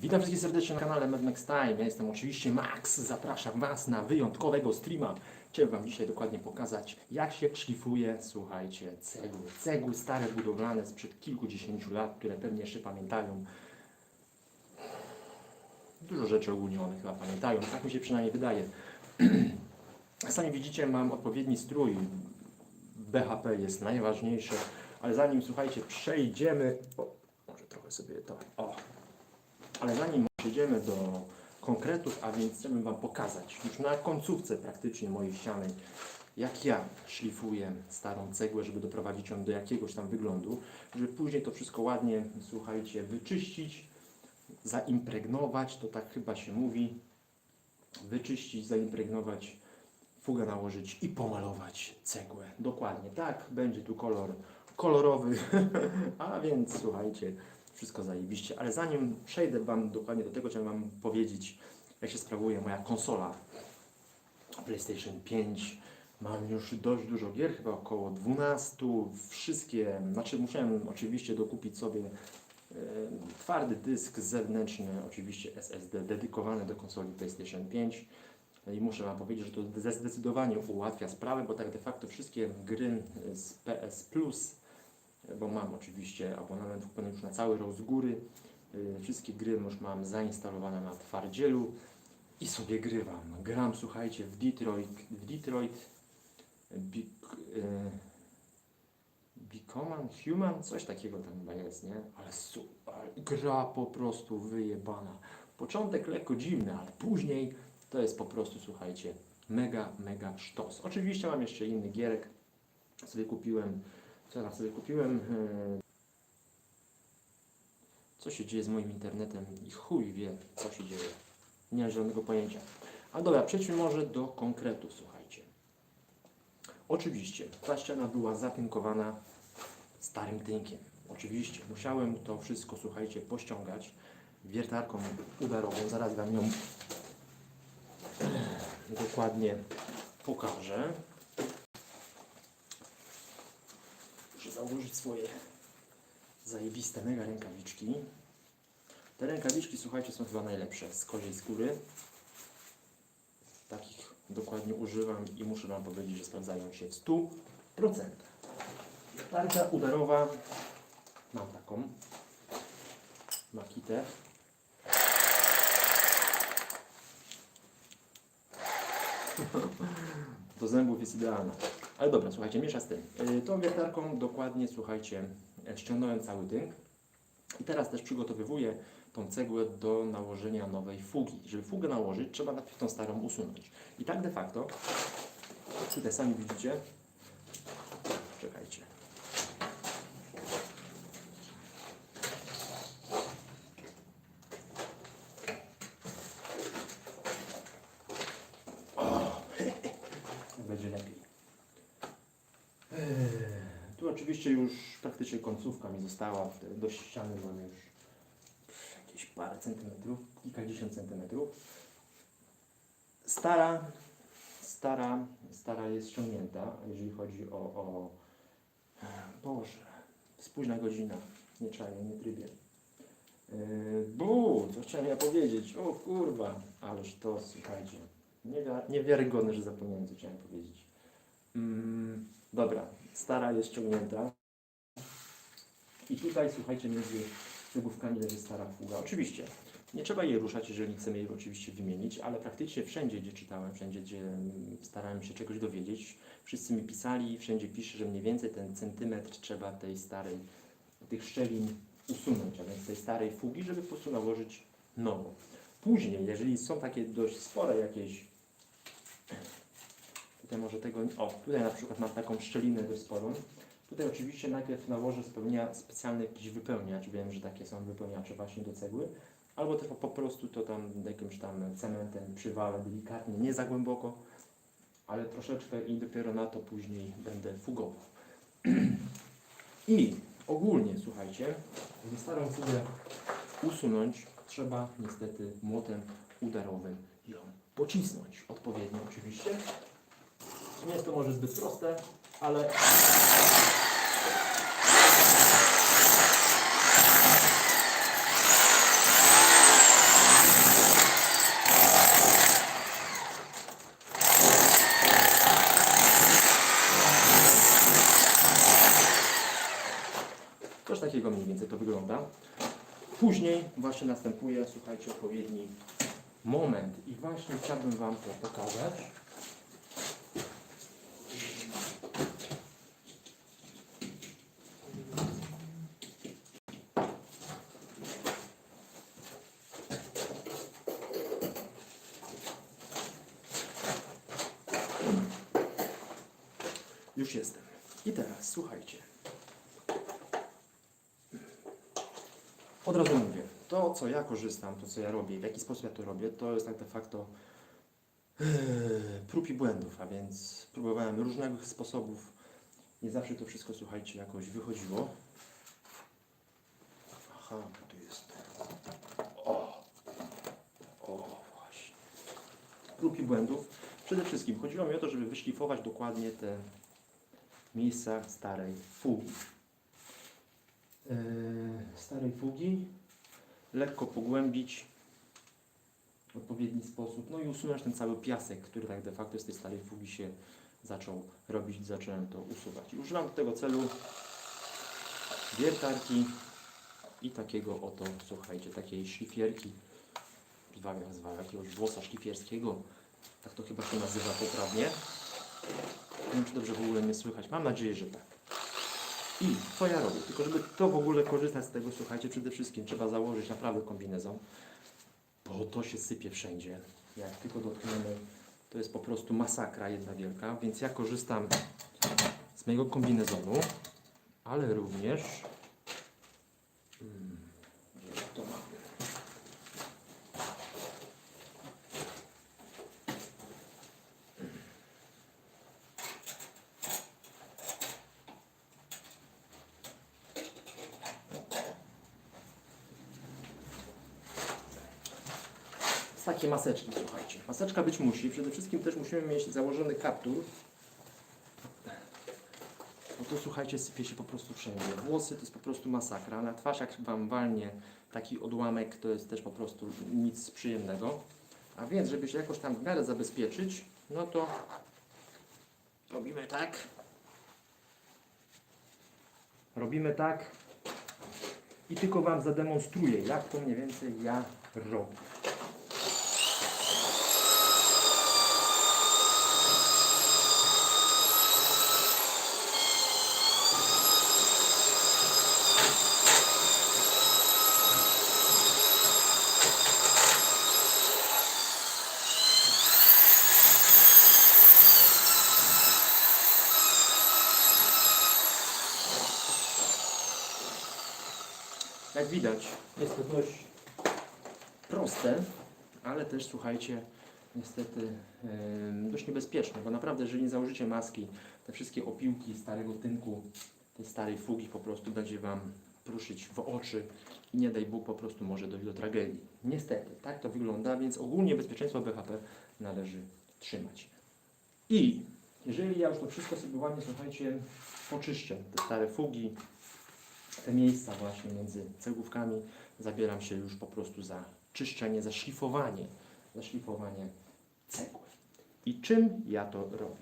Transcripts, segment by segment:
Witam wszystkich serdecznie na kanale Mad Max Time. Ja jestem oczywiście Max. Zapraszam Was na wyjątkowego streama. Chciałem Wam dzisiaj dokładnie pokazać, jak się szlifuje, słuchajcie, cegły. Cegły stare, budowlane sprzed kilkudziesięciu lat, które pewnie jeszcze pamiętają. Dużo rzeczy ogólnie one chyba pamiętają, tak mi się przynajmniej wydaje. Sami widzicie, mam odpowiedni strój. BHP jest najważniejsze, ale zanim, słuchajcie, przejdziemy... O, może trochę sobie to... O, ale zanim przejdziemy do konkretów, a więc chciałbym Wam pokazać już na końcówce praktycznie mojej ściany, jak ja szlifuję starą cegłę, żeby doprowadzić ją do jakiegoś tam wyglądu, żeby później to wszystko ładnie, słuchajcie, wyczyścić, zaimpregnować, to tak chyba się mówi, wyczyścić, zaimpregnować, fugę nałożyć i pomalować cegłę. Dokładnie tak, będzie tu kolor kolorowy, a więc słuchajcie, wszystko zajebiście. Ale zanim przejdę Wam dokładnie do tego, chciałem Wam powiedzieć, jak się sprawuje moja konsola PlayStation 5. Mam już dość dużo gier, chyba około 12. Wszystkie, znaczy musiałem oczywiście dokupić sobie e, twardy dysk zewnętrzny, oczywiście SSD dedykowany do konsoli PlayStation 5. I muszę Wam powiedzieć, że to zde- zdecydowanie ułatwia sprawę, bo tak de facto wszystkie gry z PS Plus bo mam oczywiście abonament kupiony już na cały rok z góry. Y, Wszystkie gry już mam zainstalowane na twardzielu i sobie grywam. Gram, słuchajcie, w Detroit, w Detroit Big, y, Become Human, coś takiego tam chyba jest, nie? Ale super, gra po prostu wyjebana. Początek lekko dziwny, ale później to jest po prostu, słuchajcie, mega, mega sztos. Oczywiście mam jeszcze inny gierek, sobie kupiłem co ja sobie kupiłem? e, Co się dzieje z moim internetem? I chuj wie, co się dzieje. Nie mam żadnego pojęcia. A dobra, przejdźmy może do konkretu, słuchajcie. Oczywiście, ta ściana była zatynkowana starym tynkiem. Oczywiście, musiałem to wszystko, słuchajcie, pościągać wiertarką udarową. Zaraz Wam ją dokładnie pokażę. Założyć swoje zajebiste mega rękawiczki. Te rękawiczki, słuchajcie, są chyba najlepsze z koziej skóry. Takich dokładnie używam i muszę Wam powiedzieć, że sprawdzają się w 100%. Tarcza udarowa, mam taką, makitę. Do zębów jest idealna. Ale dobra, słuchajcie, miesza z tym. Yy, Tą wiertarką dokładnie, słuchajcie, ściągnąłem cały tynk. I teraz też przygotowywuję tą cegłę do nałożenia nowej fugi. Żeby fugę nałożyć, trzeba najpierw tą starą usunąć. I tak de facto, tutaj sami widzicie, czekajcie. O, będzie lepiej. Eee, Tu oczywiście już praktycznie końcówka mi została. Do ściany mamy już jakieś parę centymetrów, kilkadziesiąt centymetrów. Stara, stara, stara jest ściągnięta, jeżeli chodzi o, o Boże, spóźna godzina, nie czaję, nie trybie. Yy, bu, co chciałem ja powiedzieć? O kurwa, ależ to, słuchajcie, niewia- niewiarygodne, że zapomniałem, co chciałem powiedzieć. Mm, dobra, stara jest ściągnięta. I tutaj, słuchajcie, między cegłówkami leży stara fuga. Oczywiście, nie trzeba jej ruszać, jeżeli chcemy jej oczywiście wymienić, ale praktycznie wszędzie, gdzie czytałem, wszędzie, gdzie mm, starałem się czegoś dowiedzieć, wszyscy mi pisali, wszędzie pisze, że mniej więcej ten centymetr trzeba tej starej, tych szczelin usunąć, a więc tej starej fugi, żeby po prostu nałożyć nową. Później, jeżeli są takie dość spore jakieś Tutaj może tego, o, tutaj na przykład mam taką szczelinę dość sporą. Tutaj oczywiście najpierw nałożę spełnia, specjalny jakiś wypełniacz, wiem, że takie są wypełniacze właśnie do cegły, albo też po, prostu to tam jakimś tam cementem przywalę delikatnie, nie za głęboko, ale troszeczkę i dopiero na to później będę fugował. I ogólnie, słuchajcie, żeby starą fugę usunąć, trzeba niestety młotem udarowym ją pocisnąć. Odpowiednio oczywiście. Nie jest to może zbyt proste, ale... Coś takiego mniej więcej to wygląda. Później właśnie następuje, słuchajcie, odpowiedni moment. I właśnie chciałbym Wam to pokazać. Co ja korzystam, to co ja robię, w jaki sposób ja to robię, to jest tak de facto yy, prób i błędów, a więc próbowałem różnych sposobów. Nie zawsze to wszystko, słuchajcie, jakoś wychodziło. Aha, tu jest. O! O, właśnie. Prób i błędów. Przede wszystkim chodziło mi o to, żeby wyszlifować dokładnie te miejsca starej fugi. Yy, starej fugi, lekko pogłębić w odpowiedni sposób, no i usunąć ten cały piasek, który tak de facto z tej starej fugi się zaczął robić, zacząłem to usuwać. I używam do tego celu wiertarki i takiego oto, słuchajcie, takiej szlifierki, zwał nazwa jakiegoś włosa szlifierskiego, tak to chyba się nazywa poprawnie. Nie wiem, czy dobrze w ogóle mnie słychać. Mam nadzieję, że tak. I co ja robię? Tylko żeby to w ogóle korzystać z tego, słuchajcie, przede wszystkim trzeba założyć naprawdę kombinezon, bo to się sypie wszędzie. Jak tylko dotkniemy, to jest po prostu masakra jedna wielka, więc ja korzystam z mojego kombinezonu, ale również hmm, gdzie to mamy? z takiej maseczki, słuchajcie. Maseczka być musi. Przede wszystkim też musimy mieć założony kaptur. Bo to słuchajcie, sypie się po prostu wszędzie. Włosy to jest po prostu masakra. Na twarz jak Wam walnie taki odłamek, to jest też po prostu nic przyjemnego. A więc, żeby się jakoś tam w miarę zabezpieczyć, no to robimy tak. Robimy tak. I tylko Wam zademonstruję, jak to mniej więcej ja robię. Widać, jest to dość proste, ale też słuchajcie, niestety em, dość niebezpieczne, bo naprawdę, jeżeli nie założycie maski, te wszystkie opiłki starego tynku, tej starej fugi po prostu będzie Wam pruszyć w oczy i nie daj Bóg po prostu może dojść do tragedii. Niestety, tak to wygląda, więc ogólnie bezpieczeństwo BHP należy trzymać. I jeżeli ja już to wszystko sobie ładnie, słuchajcie, poczyszczę, te stare fugi, te miejsca właśnie między cegłówkami zabieram się już po prostu za czyszczenie, za szlifowanie, za szlifowanie cegły. I czym ja to robię?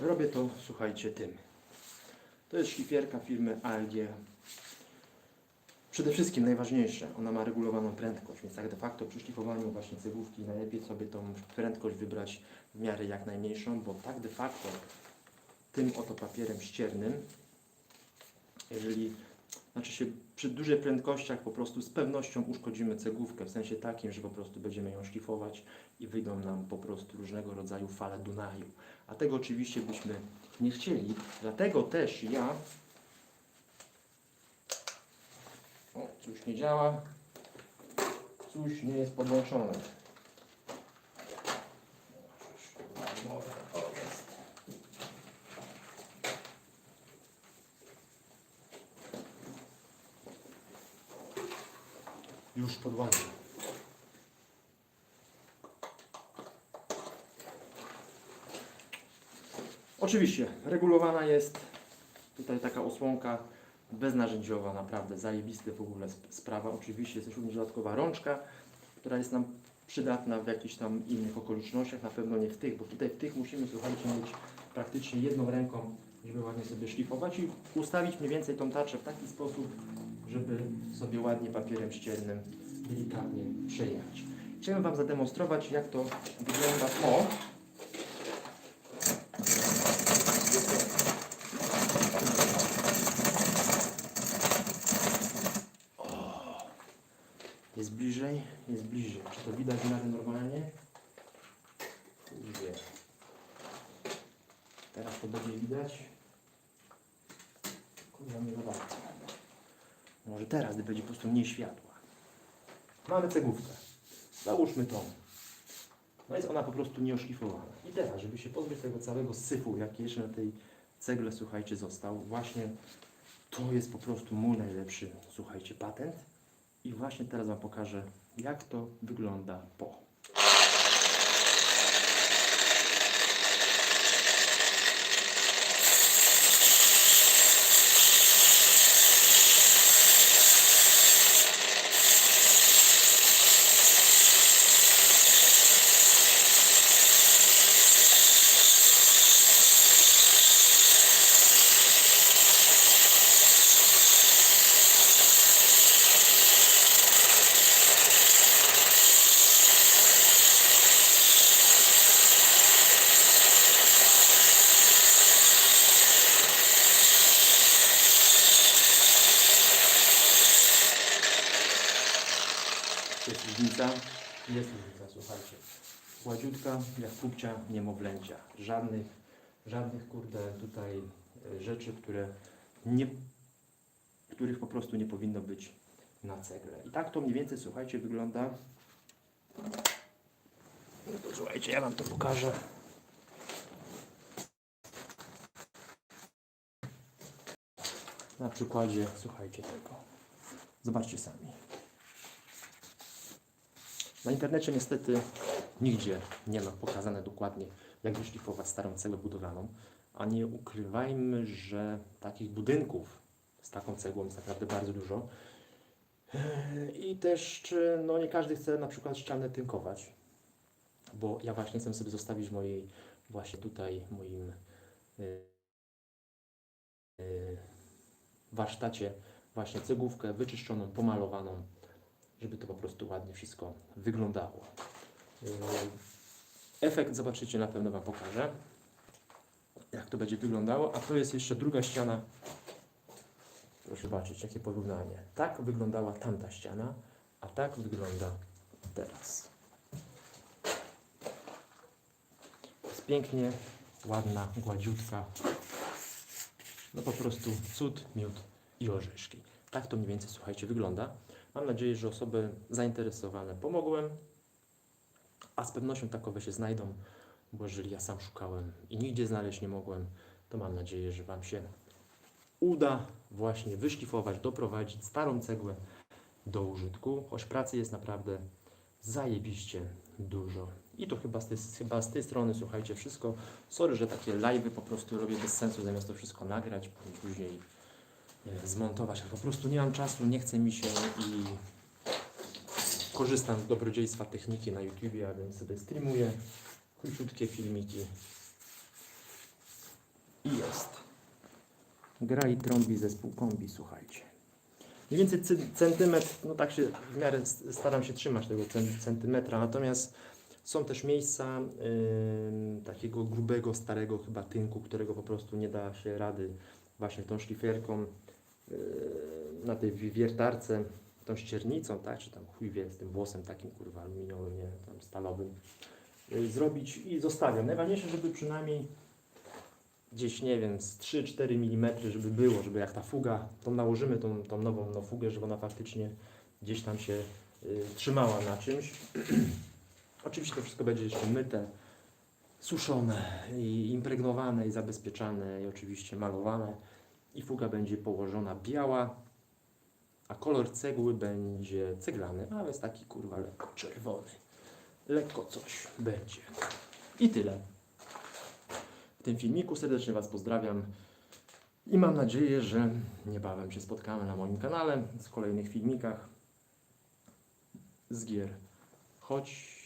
Robię to, słuchajcie, tym. To jest szlifierka firmy ALG. Przede wszystkim najważniejsze, ona ma regulowaną prędkość, więc tak de facto przy szlifowaniu właśnie cegłówki najlepiej sobie tą prędkość wybrać w miarę jak najmniejszą, bo tak de facto tym oto papierem ściernym, jeżeli, znaczy się przy dużych prędkościach po prostu z pewnością uszkodzimy cegłówkę, w sensie takim, że po prostu będziemy ją szlifować i wyjdą nam po prostu różnego rodzaju fale Dunaju. A tego oczywiście byśmy nie chcieli, dlatego też ja o, coś nie działa, coś nie jest podłączone. Już podłączę. Oczywiście, regulowana jest tutaj taka osłonka beznarzędziowa, naprawdę zajebiste w ogóle sp- sprawa. Oczywiście jest też również dodatkowa rączka, która jest nam przydatna w jakichś tam innych okolicznościach, na pewno nie w tych, bo tutaj w tych musimy, słuchajcie, mieć praktycznie jedną ręką, żeby ładnie sobie szlifować i ustawić mniej więcej tą tarczę w taki sposób, żeby sobie ładnie papierem ściernym delikatnie przejechać. Chciałem Wam zademonstrować, jak to wygląda po. Jest bliżej, jest bliżej. Czy to widać w miarę normalnie? Kurde. Teraz to będzie widać. Kurwa nie za bardzo. Może teraz, gdy będzie po prostu mniej światła. Mamy cegłówkę. Załóżmy tą. No jest ona po prostu nieoszlifowana. I teraz, żeby się pozbyć tego całego syfu, jaki jeszcze na tej cegle, słuchajcie, został, właśnie to jest po prostu mój najlepszy, słuchajcie, patent. I właśnie teraz Wam pokażę, jak to wygląda po. Jest różnica? Jest różnica, słuchajcie. Gładziutka jak kupcia niemowlęcia. Żadnych, żadnych kurde tutaj e, rzeczy, które nie, których po prostu nie powinno być na cegle. I tak to mniej więcej, słuchajcie, wygląda. No słuchajcie, ja Wam to pokażę. Na przykładzie, słuchajcie tego. Zobaczcie sami. Na internecie niestety nigdzie nie ma pokazane dokładnie, jak wyszlifować starą cegłę budowlaną, a nie ukrywajmy, że takich budynków z taką cegłą jest naprawdę bardzo dużo. I też no nie każdy chce na przykład ścianę tynkować, bo ja właśnie chcę sobie zostawić mojej, właśnie tutaj moim yy, yy, warsztacie właśnie cegłówkę wyczyszczoną, pomalowaną, żeby to po prostu ładnie wszystko wyglądało. Yy, Efekt zobaczycie, na pewno Wam pokażę, jak to będzie wyglądało. A to jest jeszcze druga ściana. Proszę zobaczyć, jakie porównanie. Tak wyglądała tamta ściana, a tak wygląda teraz. Jest pięknie, ładna, gładziutka. No po prostu cud, miód i orzeszki. Tak to mniej więcej, słuchajcie, wygląda. Mam nadzieję, że osoby zainteresowane pomogłem, a z pewnością takowe się znajdą, bo jeżeli ja sam szukałem i nigdzie znaleźć nie mogłem, to mam nadzieję, że Wam się uda właśnie wyszlifować, doprowadzić starą cegłę do użytku, choć pracy jest naprawdę zajebiście dużo. I to chyba z, tej, chyba z tej strony, słuchajcie, wszystko. Sorry, że takie live'y po prostu robię bez sensu, zamiast to wszystko nagrać później zmontować, ale po prostu nie mam czasu, nie chce mi się i korzystam z dobrodziejstwa techniki na YouTubie, a więc sobie streamuję króciutkie filmiki i jest. Gra i trąbi zespół kombi, słuchajcie. Mniej więcej centymetr, no tak się w miarę staram się trzymać tego cen- centymetra, natomiast są też miejsca ym, takiego grubego, starego chyba tynku, którego po prostu nie da się rady właśnie tą szlifierką yy, na tej wi- wiertarce, tą ściernicą, tak, czy tam chuj wie, z tym włosem takim kurwa aluminiowym, nie, tam stalowym, yy, zrobić i zostawiam. Najważniejsze, żeby przynajmniej gdzieś, nie wiem, z 3-4 mm, żeby było, żeby jak ta fuga, to nałożymy tą, tą nową no, fugę, żeby ona faktycznie gdzieś tam się y, trzymała na czymś. Oczywiście to wszystko będzie jeszcze myte, suszone i impregnowane i zabezpieczane i oczywiście malowane i fuga będzie położona biała, a kolor cegły będzie ceglany, ale jest taki kurwa lekko czerwony. Lekko coś będzie. I tyle. w tym filmiku. Serdecznie Was pozdrawiam i mam nadzieję, że niebawem się spotkamy na moim kanale w kolejnych filmikach z gier. Choć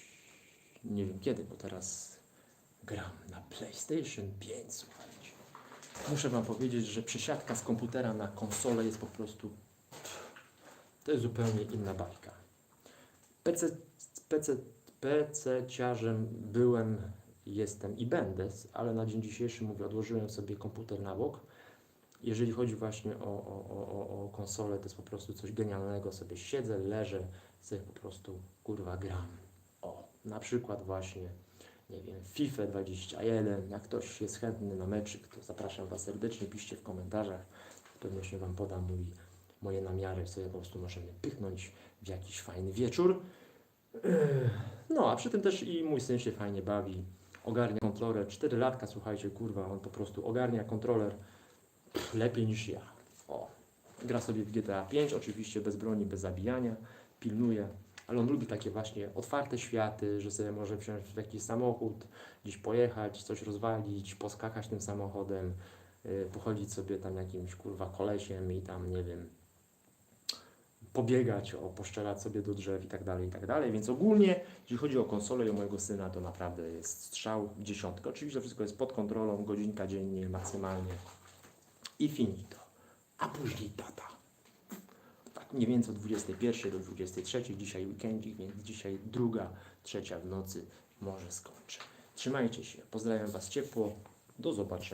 nie wiem kiedy, bo teraz gram na PlayStation 5, słuchajcie. Muszę Wam powiedzieć, że przesiadka z komputera na konsolę jest po prostu. To jest zupełnie inna bajka. PC, PC, PC-ciarzem byłem, jestem i będę, ale na dzień dzisiejszy mówię, odłożyłem sobie komputer na bok. Jeżeli chodzi właśnie o, o, o, o- konsolę, to jest po prostu coś genialnego. Sobie siedzę, leżę, sobie po prostu kurwa gram. O, na przykład właśnie, nie wiem, FIFA 21. Jak ktoś jest chętny na meczyk, to zapraszam Was serdecznie, piszcie w komentarzach. Pewnie się Wam podam mój, moje namiary, sobie po prostu możemy pychnąć w jakiś fajny wieczór. No, a przy tym też i mój syn się fajnie bawi. Ogarnia kontroler. 4 latka, słuchajcie, kurwa, on po prostu ogarnia kontroler pff, lepiej niż ja. O, gra sobie w GTA 5, oczywiście bez broni, bez zabijania, pilnuje, ale on lubi takie właśnie otwarte światy, że sobie może wsiąść w jakiś samochód, gdzieś pojechać, coś rozwalić, poskakać tym samochodem, yy, pochodzić sobie tam jakimś kurwa kolesiem i tam, nie wiem, pobiegać, o, poszczelać sobie do drzew i tak dalej, i tak dalej. Więc ogólnie, jeśli chodzi o konsolę i o mojego syna, to naprawdę jest strzał dziesiątka. Oczywiście wszystko jest pod kontrolą, godzinka dziennie maksymalnie i finito. A później tata. Mniej więcej od 21 do 23, dzisiaj weekendzik, więc dzisiaj druga, trzecia w nocy może skończę. Trzymajcie się, pozdrawiam Was ciepło, do zobaczenia.